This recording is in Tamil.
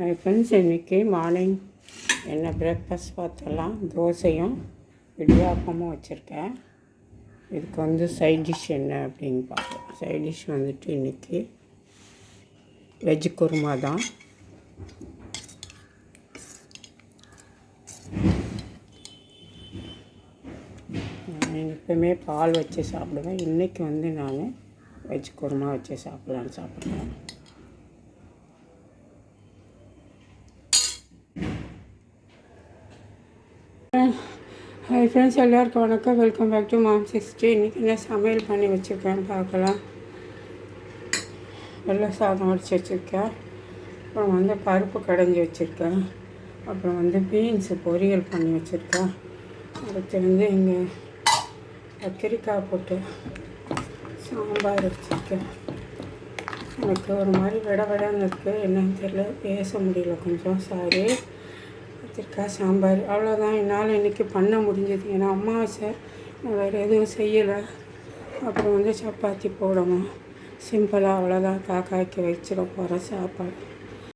ஹாய் ஃப்ரெண்ட்ஸ் இன்றைக்கி மார்னிங் என்ன பிரேக்ஃபாஸ்ட் பார்த்தலாம் தோசையும் இடியாப்பமும் வச்சுருக்கேன். இதுக்கு வந்து சைட் டிஷ் என்ன அப்படின்னு பார்ப்போம் சைட் டிஷ் வந்துட்டு இன்றைக்கி வெஜ் குருமா தான். நான் எப்பவுமே பால் வச்சு சாப்பிடுவேன். இன்றைக்கி வந்து நான் வெஜ் குருமா வச்சு சாப்பிட்லான்னு சாப்பிட்றேன். ஹாய் ஃப்ரெண்ட்ஸ் எல்லாருக்கும் வணக்கம். Welcome back to mom sixty இன்றைக்கி என்ன சமையல் பண்ணி வச்சுருக்கேன் பார்க்கலாம். வெள்ளை சாதம் வடித்து வச்சுருக்கேன். அப்புறம் வந்து பருப்பு கடைஞ்சி வச்சுருக்கேன். அப்புறம் வந்து பீன்ஸு பொரியல் பண்ணி வச்சுருக்கேன். அடுத்து வந்து இங்கே கத்திரிக்காய் போட்டு சாம்பார் வச்சுருக்கேன். எனக்கு ஒரு மாதிரி விட விடன்னு இருக்குது என்னன்னு தெரியல. பேச முடியல கொஞ்சம். சாரி கத்திரிக்காய் சாம்பார். அவ்வளோதான் என்னால் இன்றைக்கி பண்ண முடிஞ்சது. ஏன்னா அம்மாவாசை. நான் வேறு எதுவும் செய்யலை. அப்புறம் வந்து சப்பாத்தி போடணும். சிம்பிளாக அவ்வளோதான் காக்காய்க்கு வச்சிட போகிற சாப்பாடு.